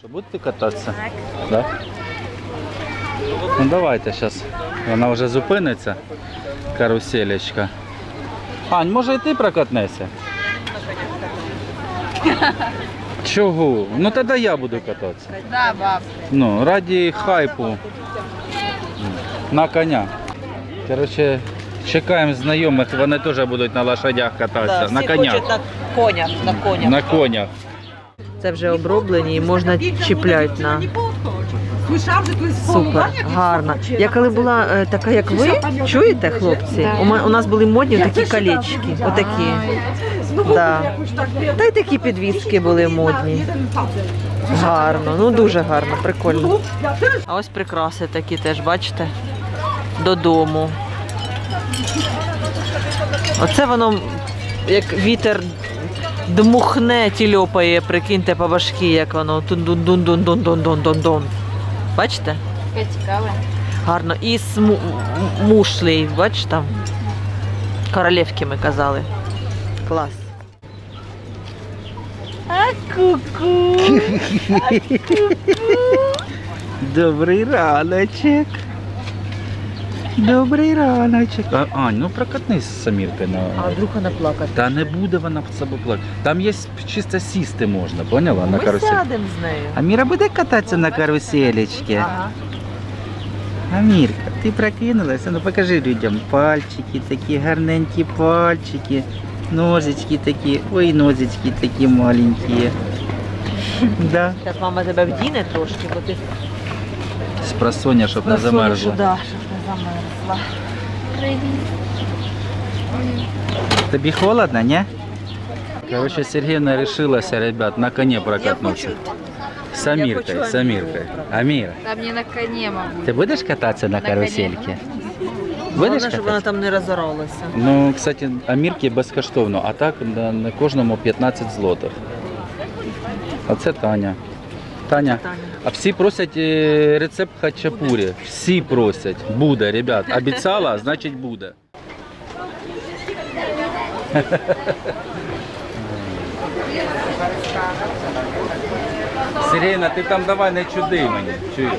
Що будете кататися? Да? Ну давайте зараз. Вона вже зупиниться. Каруселечка. Ань, може і ти прокатнешся? Чого? Ну тоді я буду кататися. Да, баб. Ну, раді хайпу. На коня. Коротше, чекаємо знайомих, вони теж будуть на лошадях кататися. Да, на всі конях. хочуть на конях, на конях. На конях. Це вже оброблені і можна чіпляти на супер, гарно. Я коли була е, така, як ви, чуєте, хлопці? У, ма- у нас були модні такі колечки, отакі. Да. Та й такі підвіски були модні. Гарно, ну дуже гарно, прикольно. А ось прикраси такі теж, бачите? Додому. Оце воно як вітер дмухне, тільопає, прикиньте по башки, як воно тун-дун-дун-дун-дун-дун-дун-дун. Бачите? Таке цікаве. Гарно. І з му- бачите? там? Королевки ми казали. Клас. А ку-ку. Добрий раночок. Добрий раночок. А, Ань, ну прокатнись Саміркою на. А вдруг вона плакати? Та не буде вона в себе плакати. Там є чисто сісти можна, поняла? На Ми карусель. сядемо з нею. Аміра буде кататися на каруселечці? Ага. Амірка, ти прокинулася? Ну покажи людям. Пальчики такі, гарненькі пальчики. Ножички такі. Ой, ножички такі маленькі. Да. Зараз мама тебе вдіне трошки, бо ти З просоння, щоб не на замерзла. Да, щоб замерзла. Тобі холодно, не? Короче, Сергеевна решилась, ребят, на коне прокатнуться. С Амиркой, с Амиркой. Амира, Там не на коні, мабуть. ты будешь кататься на На коне. карусельке? Будеш Головне, щоб вона там не розоралася. Ну, кстати, Амірки безкоштовно, а так на, на кожному 15 злотих. А це Таня. Таня. А всі просять е, рецепт хачапурі. Всі просять. Буде, ребят. Обіцяла, значить буде. Сирена, ти там давай не чуди мені. Чуєш?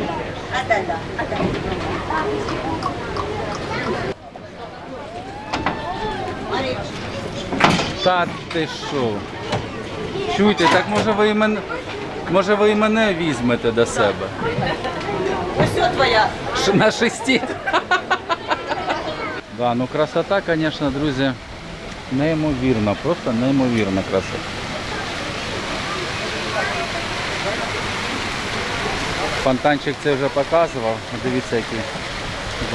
Та ти що? Чуйте, так може ви і мене, може ви і мене візьмете до себе? Ось твоя. Ш- На шесті. Да, ну красота, звісно, друзі, неймовірна, просто неймовірна красота. Фонтанчик це вже показував. Дивіться, які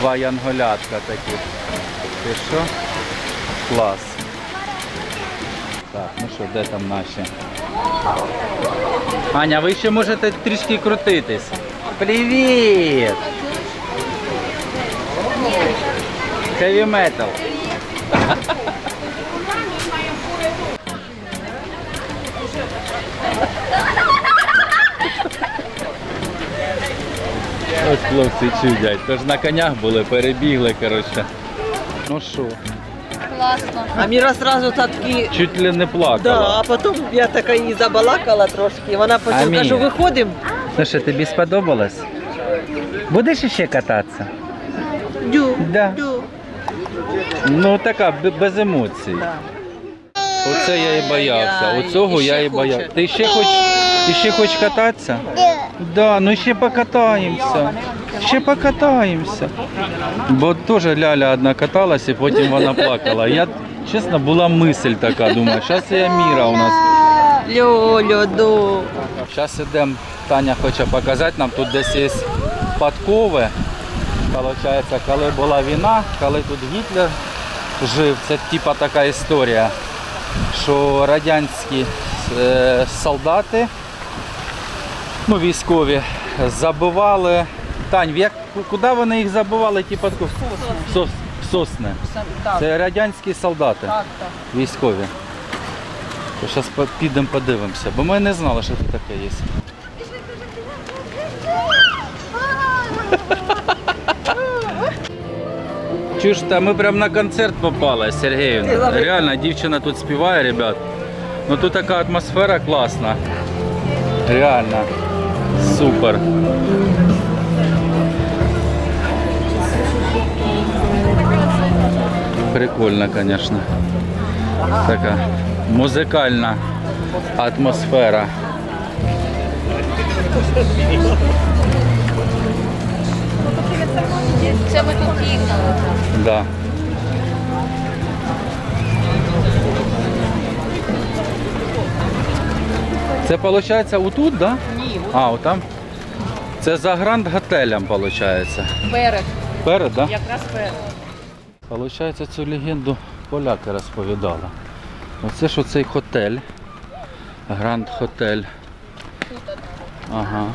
два янголятка такі. Ти що? Клас. Так, ну що, де там наші? Аня, ви ще можете трішки крутитись. Привіт! Heavy metal. Ось хлопці чудять. Тож на конях були, перебігли, коротше. Ну що, Класно. А Міра сразу такі. чуть ли не Да, плакала. а потім я така її забалакала трошки. Вона потім Аміра. кажу, виходимо. Ну що, тобі сподобалось? Будеш ще кататися? Дю, Да. дю. Ну така, б- без емоцій. Да. Оце я і боявся. Ай-яй, Оцього і я і боявся. Ти ще хоч ти ще хоч кататися? Да, ну ще покатаємося. Ще покатаємося. Бо теж Ляля одна каталась і потім вона плакала. Я, чесно, була мисль така, думаю, зараз я міра у нас. Льо, льоду. Зараз йдемо, Таня хоче показати, нам тут десь є подкови. Получається, коли була війна, коли тут Гітлер жив, це типа така історія, що радянські е, солдати, ну військові, забивали. Тань, як, куди вони їх забивали, ті подкови? В Сос, в сосни. Це радянські солдати, військові. То зараз підемо подивимося, бо ми не знали, що тут таке є. Чуєш, та ми прямо на концерт попали, Сергіївна. Реально, дівчина тут співає, ребят. Ну тут така атмосфера класна. Реально. Супер. Прикольно, конечно. Така музикальна атмосфера. Це ми тут. Да. Це виходить отут, да? А, отам. Це за гранд готелем, виходить. перед. Перед, да? Якраз перед. Получається, цю легенду поляки розповідали. Оце ж оцей готель. Гранд Хотель. Ага.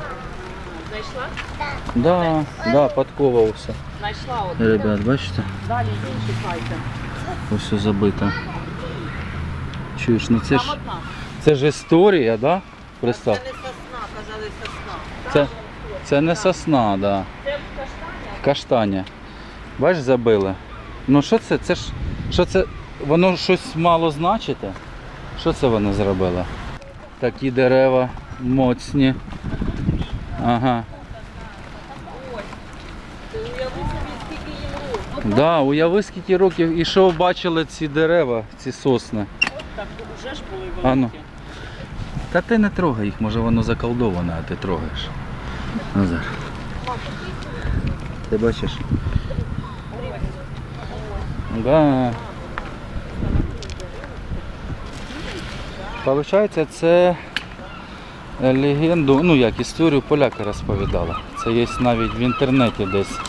Знайшла? Да, да, подкова все. Знайшла от. Ребят, бачите? Далі її шукайте. Ось все забито. Чуєш, ну це ж, це ж історія, да? Представ. Це сосна. Це, це не сосна, да. Це в каштані. Каштані. Бач, забили. Ну що це? Це ж що це? Воно щось мало значите? Що це вони зробили? Такі дерева моцні. Ага. Да, уяви скільки років і що бачили ці дерева, ці сосни. Так, вже ж були А ну. Та ти не трогай їх, може воно заколдоване, а ти трогаєш. Назар. Ти бачиш? Да. Получається, це легенду, ну як історію поляки розповідали. Це є навіть в інтернеті десь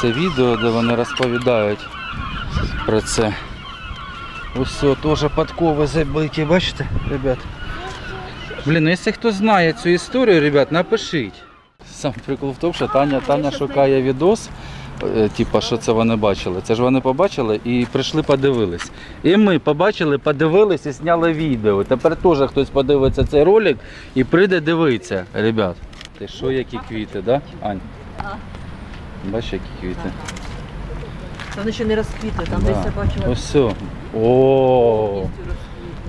це відео, де вони розповідають про це. Ось все, теж подкови забиті, бачите, ребят? Блін, ну якщо хто знає цю історію, ребят, напишіть. Сам прикол в тому, що Таня, Таня шукає відос, типа, що це вони бачили. Це ж вони побачили і прийшли подивились. І ми побачили, подивились і зняли відео. Тепер теж хтось подивиться цей ролик і прийде дивитися, ребят. Ти що, які квіти, да? Ань? Бачиш, які квіти? Та Вони ще не розквітли, там Да. десь я бачила. Ось все. О,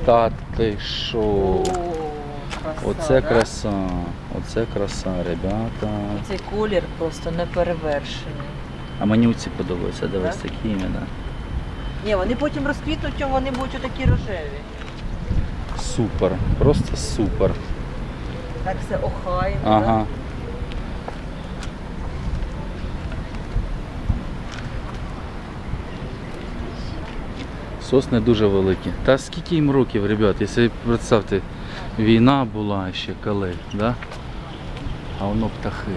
та ти що? Оце краса, оце краса, ребята. Цей колір просто неперевершений. А мені оці подобаються, дивись, такі імена. Ні, вони потім розквітнуть, а вони будуть такі рожеві. Супер, просто супер. Так все охайно. Ага. Сосни дуже великі. Та скільки їм років, ребят, якщо представте, війна була ще коли, да? А воно птахи.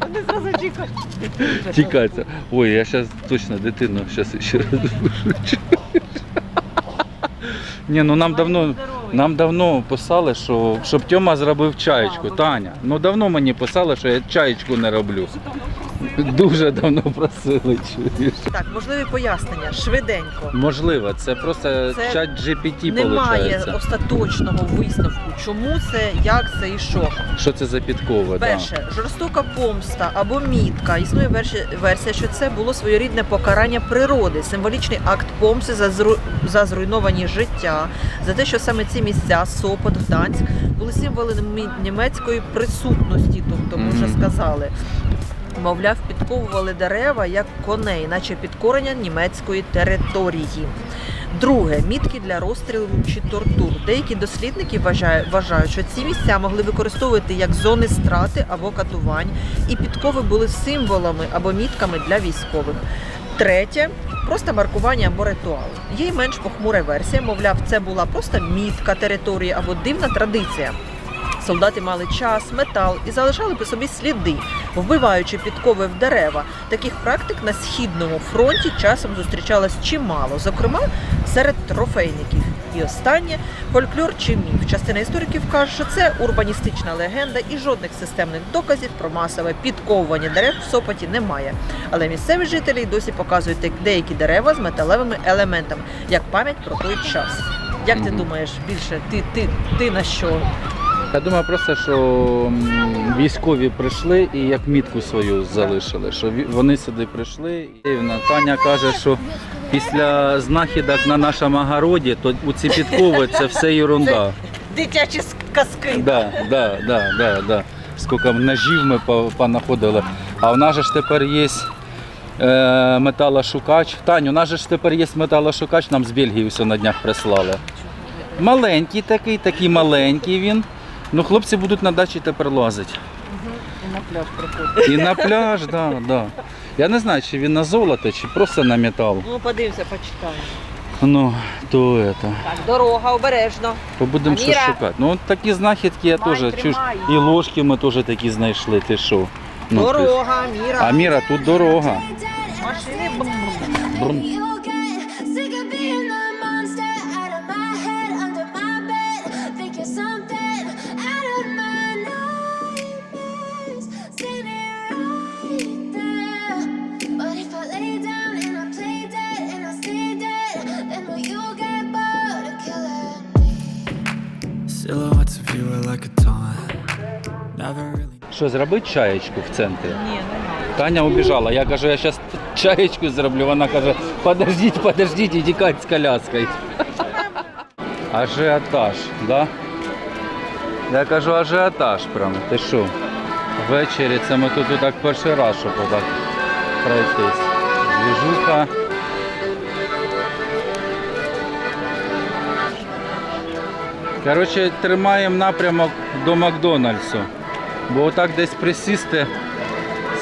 Вони зразу чекають. Тікається. Ой, я зараз точно дитину зараз ще раз пошучу. Ні, ну нам давно, нам давно писали, що щоб Тьома зробив чаєчку. Таня, ну давно мені писали, що я чаєчку не роблю. Дуже давно просили, чуєш. Так, можливі пояснення, швиденько. Можливо, це просто Це чат GPT Немає виходить. остаточного висновку, чому це, як це і що. Що це за підкова? Да. Перше, жорстока помста або мітка. Існує версія, версія, що це було своєрідне покарання природи, символічний акт помсти за, зру... за зруйновані життя, за те, що саме ці місця, Сопот, Гданськ, були символами німецької присутності, тобто ми вже Мгм. сказали. Мовляв, підковували дерева як коней, наче підкорення німецької території. Друге мітки для розстрілу чи тортур. Деякі дослідники вважають, що ці місця могли використовувати як зони страти або катувань, і підкови були символами або мітками для військових. Третє просто маркування або ритуал. Є й менш похмура версія, мовляв, це була просто мітка території або дивна традиція. Солдати мали час, метал і залишали по собі сліди, вбиваючи підкови в дерева. Таких практик на східному фронті часом зустрічалось чимало, зокрема серед трофейників. І останнє фольклор чи міф. Частина істориків каже, що це урбаністична легенда і жодних системних доказів про масове підковування дерев в Сопоті немає. Але місцеві жителі й досі показують деякі дерева з металевими елементами як пам'ять про той час. Як ти думаєш більше? Ти, ти, ти на що Я думаю просто, що військові прийшли і як мітку свою залишили, що вони сюди прийшли. І Таня каже, що після знахідок на нашому огороді, то у ці підкови це все ерунда. Дитячі казки. Да, да, да, да, да. Скільки ножів ми по- понаходили. А в нас же ж тепер є е, металошукач. Таню, у нас же ж тепер є металошукач, нам з Бельгії все на днях прислали. Маленький такий, такий маленький він. Ну, хлопці будуть на дачі тепер лазити. І на пляж приходить. І на пляж, да, да. Я не знаю, чи він на золото, чи просто на метал. Ну, подивимося, почитаємо. Ну, то это. Так, дорога, обережно. Побудемо щось Аміра. шукати. Ну, от такі знахідки я Тримай, теж тримай. І ложки ми теж такі знайшли. Ти що? Ну, ти- дорога, міра. А Міра, тут дорога. Машини бум-бум. Брум. Що, зробити чаєчку в центрі? Ні, не. Таня убіжала. Я кажу, я зараз чаєчку зроблю. Вона каже, подождіть, подождіть, і тікать з коляскою. Ажіотаж, да? Я кажу, ажіотаж прям. Ти що? Ввечері це ми тут так перший раз, щоб отак пройтись. Двіжуха. Коротше, тримаємо напрямок до Макдональдсу. Бо отак десь присісти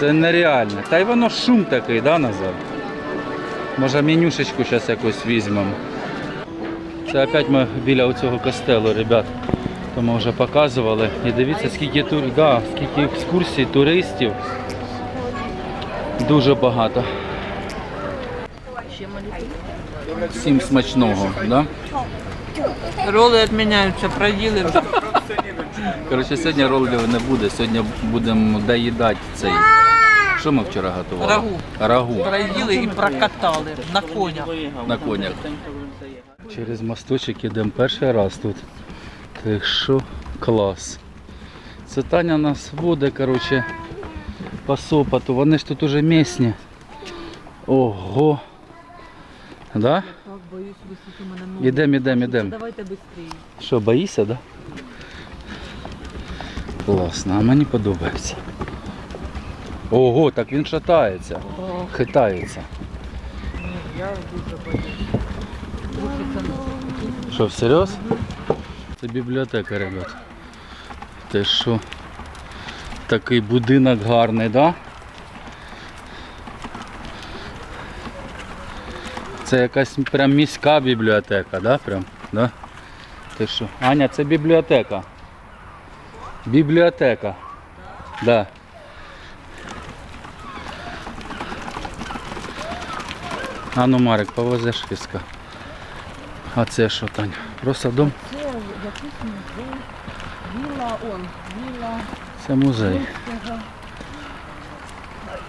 це нереально. Та й воно шум такий, да, Назар? Може менюшечку зараз якусь візьмемо. Це опять ми біля цього костелу, ребят. То ми вже показували. І дивіться, скільки тур... да, скільки екскурсій, туристів. Дуже багато. Всім смачного, да? Роли відміняються, проділи. Коротше, сьогодні роллів не буде, сьогодні будемо доїдати цей. Що ми вчора готували? Рагу. Рагу. Проділи і прокатали на конях. на конях. Через мосточок ідемо перший раз тут. Так що клас. Це Таня нас буде, коротше, по сопоту. Вони ж тут уже місні. Ого. Да? Так, боюсь, висоти мене ноги. Ідемо, ідемо, ідемо. Давайте швидше. Що, боїшся, да? Класно, а мені подобається. Ого, так він шатається, хитається. Я дуже боюсь. Що, всерйоз? Це бібліотека, ребят. Те що? Такий будинок гарний, да? Це якась прям міська бібліотека, да? Прям, да? Ти що? Аня, це бібліотека. Бібліотека. Да. А ну, Марик, повезеш візка. А це що, Таня? Просто дом? Це якийсь музей. Віла, он, віла Це музей.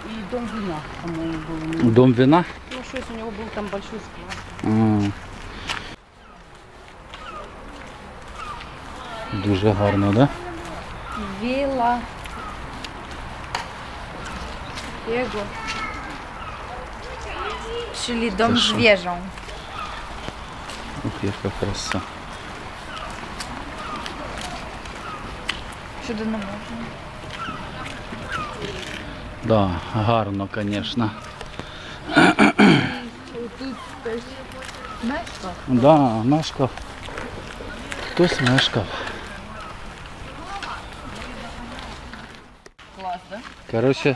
і дом вина, по-моєму, був. Дом вина? Ну, щось у нього був там большой склад. А. Дуже гарно, да? Вилла. Jego. Czyli dom Proszę. zwierząt. Ух, яка краса. Сюди не можна. Да, гарно, звісно. Мешка? Да, мешкав. Хтось мешкав. Клас, да? Коротше,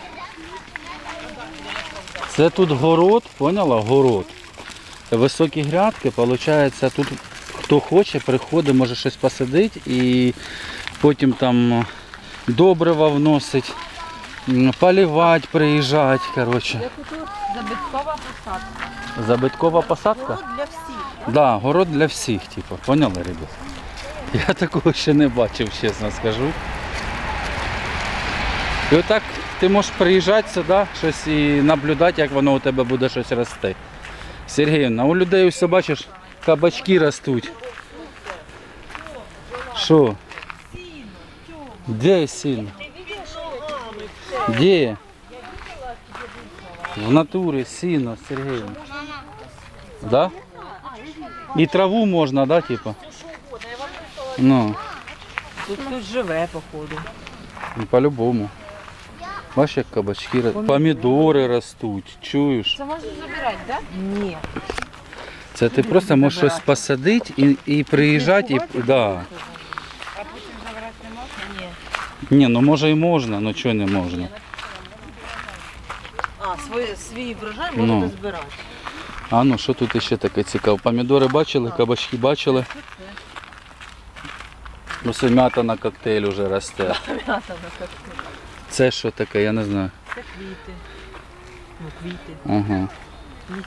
це тут город, поняла? Город. Високі грядки, виходить, тут хто хоче, приходить, може щось посадити і потім там добрива вносить, полівати, приїжджати. Коротше. Забиткова посадка. Забиткова посадка? Город для всіх. Да, город для всіх, типу, поняли, ребят? Я такого ще не бачив, чесно скажу. І отак ти можеш приїжджати сюди щось і наблюдати, як воно у тебе буде щось рости. Сергіївна, у людей ось бачиш, кабачки ростуть. Що? Де сильно? Де? В натурі сильно, Сергій. Да? І траву можна, да, типа? Ну, Тут хтось живе, походу. ну, по-любому. Бачиш, як кабачки, ро- помідори ростуть, чуєш? Це можна забирати, так? Ні. Це ти просто можеш щось посадити і, і приїжджати, і, да. Ні. Ні, ну може і можна, ну чого не можна. А, свій, свій врожай Ну. можна збирати. А ну що тут ще таке цікаве? Помідори бачили, кабачки бачили. Ось м'ята на коктейль уже росте. М'ята на коктейль. Це що таке, я не знаю. Це квіти. Ну, квіти. Ага. Мабуть,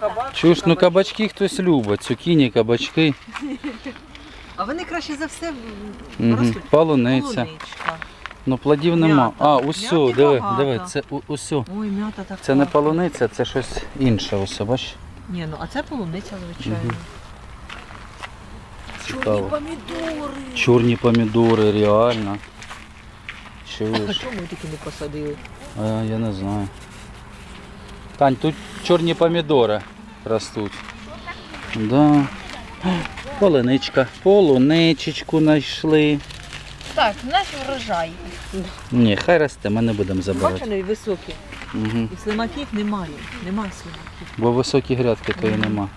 кабак. Чуєш, ну кабачки хтось любить, цукіні, кабачки, А вони краще за все ростуть. полуниця. Полуничка. Ну плодів нема. М'ята. А, М'яти диви, багато. диви, це у- усьо. Ой, м'ята така. Це не полуниця, це щось інше, ось, бачиш? Ні, ну а це полуниця, звичайно. Цікаво. помідори. Чорні помідори, реально. А Чуєш? чому ми такі не посадили? А, я не знаю. Тань, тут чорні помідори ростуть. Да. Полуничка. Полуничечку знайшли. Так, наш врожай. Ні, хай росте, ми не будемо забирати. вони високі. Угу. І слимаків немає. Немає слимаків. Бо високі грядки то і нема.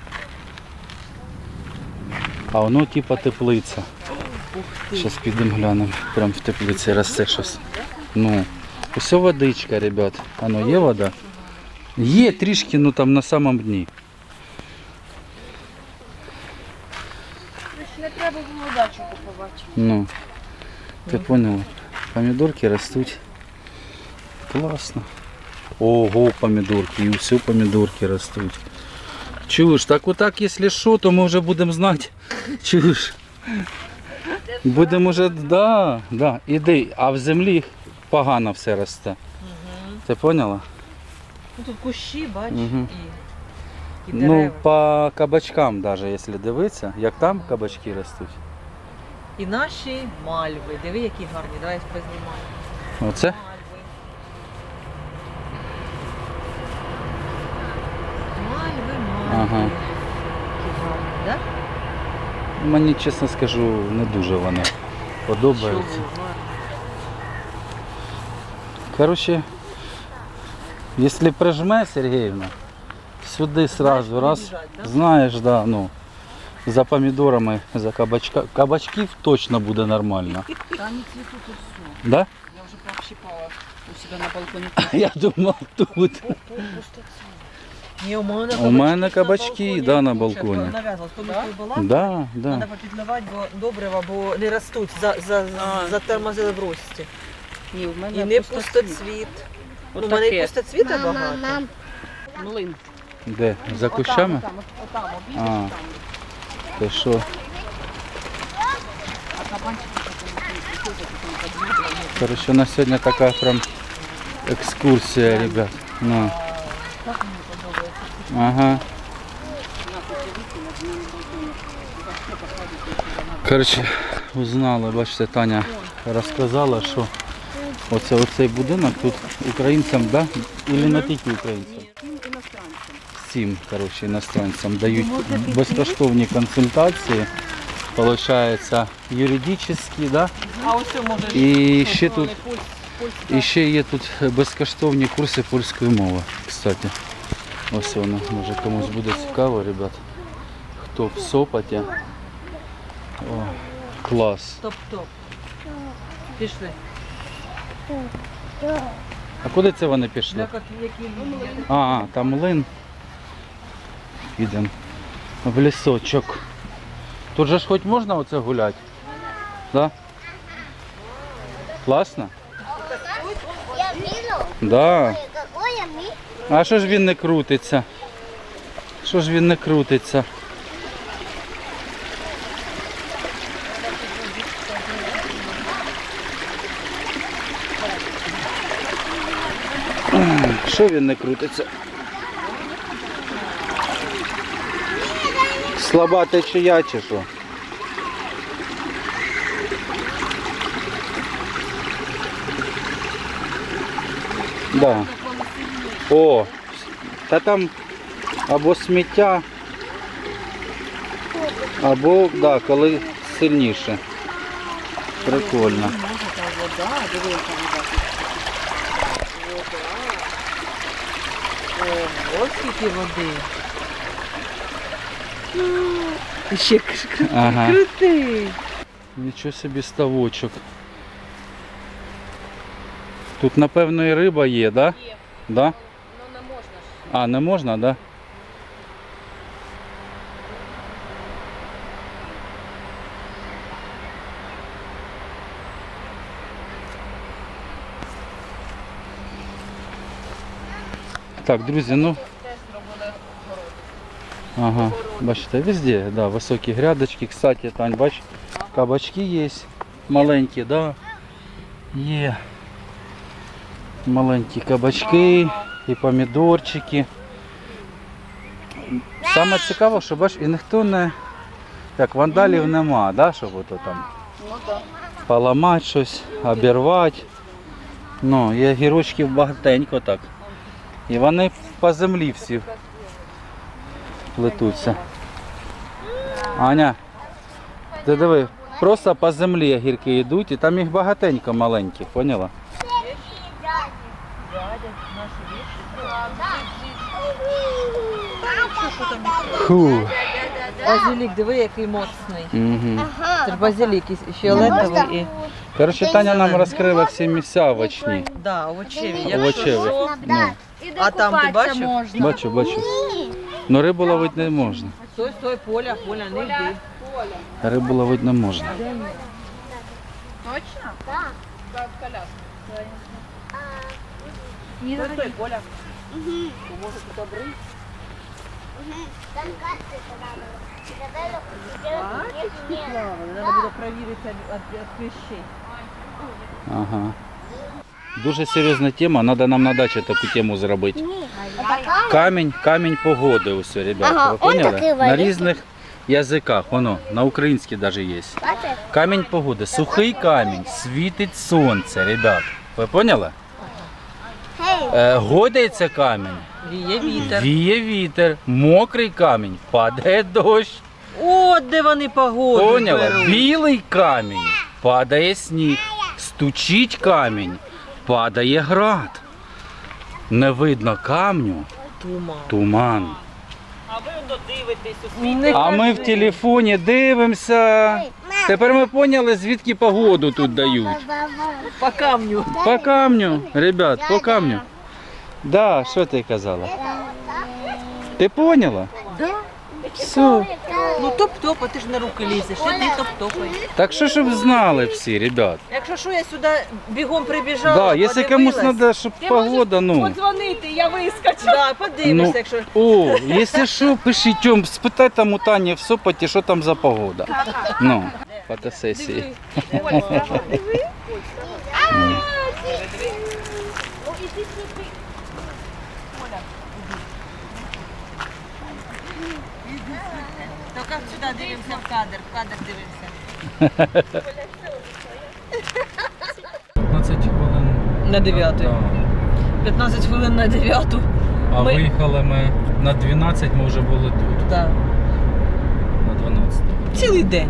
А воно типа теплиця. Зараз підемо глянемо. Прям в теплиці росте щось. Ну, усе водичка, ребят. Ано є вода? Є трішки, ну там на самому дні. Не треба було дачу купувати. Ну, ти поняла? Помідорки ростуть. Класно. Ого, помідорки, і все помідорки ростуть. Чуєш, так отак, якщо що, то ми вже будемо знати. Чуєш? Будемо вже, да, да, іди, а в землі погано все росте. Ти поняла? Ну тут кущі, бач, Мгм. і, і Ну, по кабачкам навіть, якщо дивитися, як там кабачки ростуть. І наші мальви. Диви, які гарні. Давай познімаємо. Оце? Мальви. Мальви, мальви. Ага. Да? Мені, чесно скажу, не дуже вони подобаються. Короче, если прижме, Сергеевна, сюди сразу раз, знаєш, да, ну, за помідорами, за кабачка, кабачків точно буде нормально. Та не цвіту тут все. Да? Я вже пообщипала у себе на балконі. Я думав тут. Ні, у мене У мене кабачки, да, на балконі. Нав'язала, тобою була? Да, да. Треба попідливати, бо добрива, бо не ростуть, за, за, А. затормозили в рості. Ні, в мене І не пустоцвіт. пустоцвіт. У мене і таке. пустоцвіта багато. Млин. Де? За кущами? Отам, отам, отам, А. там. Ти що? Короче, у нас сьогодні така прям екскурсія, ребят. Ну. Ага. Короче, узнали, бачите, Таня розказала, що оце, оцей будинок тут українцям, да? Или не тільки українцям? Всім, короче, іностранцям дають безкоштовні консультації. Получається, юридичні, да? І ще тут і ще є тут безкоштовні курси польської мови, кстати. Ось воно, може комусь буде цікаво, ребят. Хто в Сопоті. О, клас. топ-топ. Пішли. А куди це вони пішли? А, там млин. Підемо в лісочок. Тут же ж хоч можна оце гуляти? Да? Класно? Да. А що ж він не крутиться? Що ж він не крутиться? Що він не крутиться? Слаба течія чи що? Да. О, та там або сміття, або, да, коли сильніше. Прикольно. Ось скільки води. І Ще к- к- Ага. крутий. Нічого собі ставочок. Тут, напевно, і риба є, да? Є. Да? Ну не можна ж. А, не можна, да? Так, друзі, ну. Ага, бачите, везде, да, високі грядочки. Кстати, Тань, бач, кабачки є маленькі, да. Є маленькі кабачки І помідорчики. Саме цікаво, що бач, і ніхто не. Як вандалів нема, да, щоб ото там поламати щось, обірвати. Ну, є гірочків багатенько так. І вони по землі всі плетуться. Аня, ти диви, просто по землі гірки йдуть і там їх багатенько маленьких, поняла? Фу. Базилік, диви, який моцний. Угу. Це ж базилік і фіолетовий і. Коротше, Таня нам розкрила всі місця овочні. Да, овочеві. Якщо Овочеві. що, Ну, А там ти бачив? бачу, бачу. Ну рибу ловити не можна. Стой, стой, поля, поля, не йди. Рибу ловити не можна. Стой, стой, поля. Треба буде перевірити від кліщей. Ага. Дуже серйозна тема, треба нам на дачі таку тему зробити. Камінь, камінь погоди усе, ребята. Ага, Ви он поняли? На великий. різних язиках, воно, на українській навіть є. Камінь погоди, сухий камінь, світить сонце, ребят. Ви поняли? Е, годиться камінь, Віє вітер. віє вітер, мокрий камінь, падає дощ. От де вони погоди. Поняла? беруть. Білий камінь, падає сніг, стучить камінь, падає град. Не видно камню, Туман. туман. А ви додивитесь у А ми в телефоні дивимося. Тепер ми поняли, звідки погоду тут дають. По камню. По камню, ребят, по камню. Да, що ти казала? Ти поняла? Да. Все. Ну топ-топ, а ти ж на руки лізеш. Іди топ-топай. Так що, щоб знали всі, ребят. Якщо що, я сюди бігом прибіжала, Да, якщо комусь подивилась. треба, щоб погода, ну. Подзвонити, я вискочу. Да, подивишся, Ну, якщо... О, якщо що, пишіть, Тьом, спитай там у Тані в Сопоті, що там за погода. Ну, фотосесії. Тільки сюди дивимося в кадр, в кадр дивимося. 15 хвилин. На 9. 15 хвилин на 9. А Ми- виїхали ми на 12, ми вже були тут, Да. на 12. Цілий день.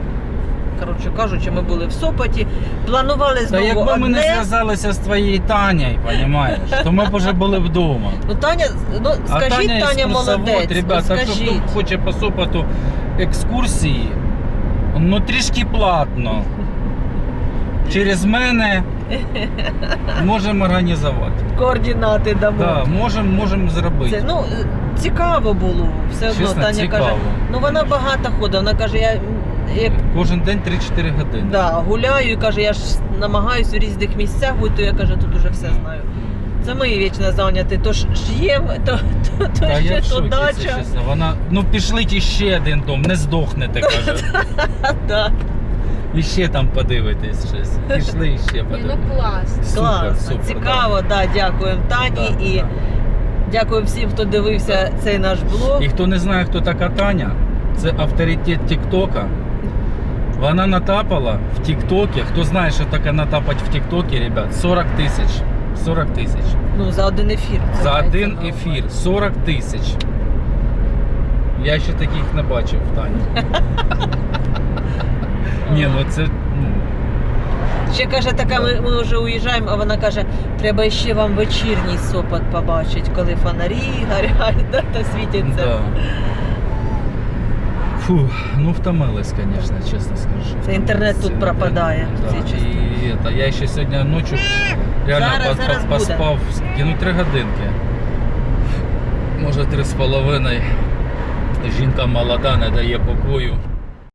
Коротше кажучи, ми були в Сопоті, планували Та знову якби ми не зв'язалися з твоєю Танею, розумієш, то ми б вже були вдома. Ну, Таня, ну А скажіть, Таня, Таня, молодець. ребята, ну, якщо скажіть. хто хоче по Сопоту екскурсії, ну трішки платно. Через мене можемо організувати. Координати дамо. Да, можемо можем зробити. Це, ну, цікаво було. Все одно Чесно, Таня цікаво. каже, ну вона багато ходить. Вона каже, я як Кожен день 3-4 години. да, гуляю і каже, я ж намагаюся в різних місцях бути, то я каже, тут уже все знаю. Це ми вічно зайняті. То ж їм, то, то, то Та я ще в то шокі, це дача. чесно. Вона, ну пішліть іще один дом, не здохнете, каже. Да. І ще там подивитись щось. Пішли іще подивитись. клас. Супер, Класно, супер, цікаво, да. дякуємо Тані Да, і да. дякуємо всім, хто дивився цей наш блог. І хто не знає, хто така Таня, це авторитет Тіктока. Вона натапала в Тіктокі. Хто знає, що таке натапати в Тіктокі, ребят, 40 тисяч 40 тисяч. Ну, за один ефір. це За один на ефір 40 тисяч. Я ще таких не бачив, Таня. Ні, ну це. Ну, Ще каже, така, ми, ми вже уїжджаємо, а вона каже, треба ще вам вечірній сопот побачити, коли фонарі горять, да, та світяться. да. Фу, ну втомились, звісно, чесно скажу. Це інтернет тут пропадає в цій Да. І та, я ще сьогодні ночі реально Зараз- по- зараз буде. поспав скільки? ну три годинки. Може три з половиною. Жінка молода не дає покою.